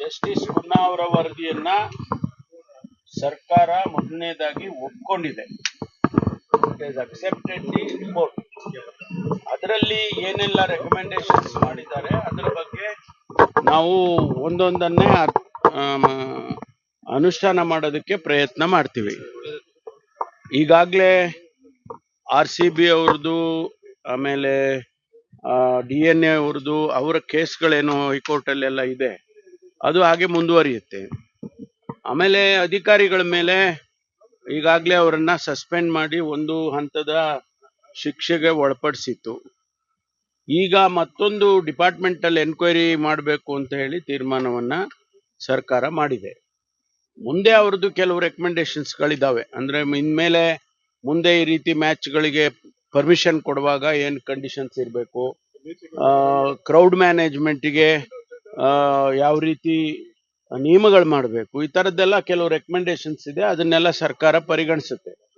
Justice ಮುನ್ನಾ ಅವರ ವರದಿಯನ್ನ ಸರ್ಕಾರ ಮೊದಲನೇದಾಗಿ ಒಪ್ಕೊಂಡಿದೆ. ಅಕ್ಸೆಪ್ಟೆಡ್ ದಿ ರಿಪೋರ್ಟ್ ಅದರಲ್ಲಿ ಏನೆಲ್ಲ ರೆಕಮೆಂಡೇಶನ್ಸ್ ಮಾಡಿದ್ದಾರೆ, ಅದರ ಬಗ್ಗೆ ನಾವು ಒಂದೊಂದನ್ನೇ ಅನುಷ್ಠಾನ ಮಾಡೋದಕ್ಕೆ ಪ್ರಯತ್ನ ಮಾಡ್ತೀವಿ. ಈಗಾಗಲೇ ಆರ್ ಸಿ ಬಿ ಅವ್ರದ್ದು, ಆಮೇಲೆ ಡಿ ಎನ್ ಎ ಅವ್ರದ್ದು, ಅವರ ಕೇಸ್ಗಳೇನು ಹೈಕೋರ್ಟಲ್ಲೆಲ್ಲ ಇದೆ. ಅದು ಹಾಗೆ ಮುಂದುವರಿಯುತ್ತೆ. ಆಮೇಲೆ ಅಧಿಕಾರಿಗಳ ಮೇಲೆ ಈಗಾಗಲೇ ಅವರನ್ನ ಸಸ್ಪೆಂಡ್ ಮಾಡಿ ಒಂದು ಹಂತದ ಶಿಕ್ಷೆಗೆ ಒಳಪಡಿಸಿತ್ತು. ಈಗ ಮತ್ತೊಂದು ಡಿಪಾರ್ಟ್ಮೆಂಟಲ್ಲಿ ಎನ್ಕ್ವೈರಿ ಮಾಡಬೇಕು ಅಂತ ಹೇಳಿ ತೀರ್ಮಾನವನ್ನು ಸರ್ಕಾರ ಮಾಡಿದೆ. ಮುಂದೆ ಅವ್ರದ್ದು ಕೆಲವು ರೆಕಮೆಂಡೇಶನ್ಸ್ಗಳಿದ್ದಾವೆ ಅಂದ್ರೆ ಇನ್ಮೇಲೆ ಮುಂದೆ ಈ ರೀತಿ ಮ್ಯಾಚ್ಗಳಿಗೆ ಪರ್ಮಿಷನ್ ಕೊಡುವಾಗ ಏನು ಕಂಡೀಷನ್ಸ್ ಇರಬೇಕು? ಕ್ರೌಡ್ ಮ್ಯಾನೇಜ್ಮೆಂಟಿಗೆ ಯಾವ ರೀತಿ ನಿಯಮಗಳು ಮಾಡಬೇಕು? ಈ ಥರದ್ದೆಲ್ಲ ಕೆಲವು ರೆಕಮೆಂಡೇಶನ್ಸ್ ಇದೆ. ಅದನ್ನೆಲ್ಲ ಸರ್ಕಾರ ಪರಿಗಣಿಸುತ್ತೆ.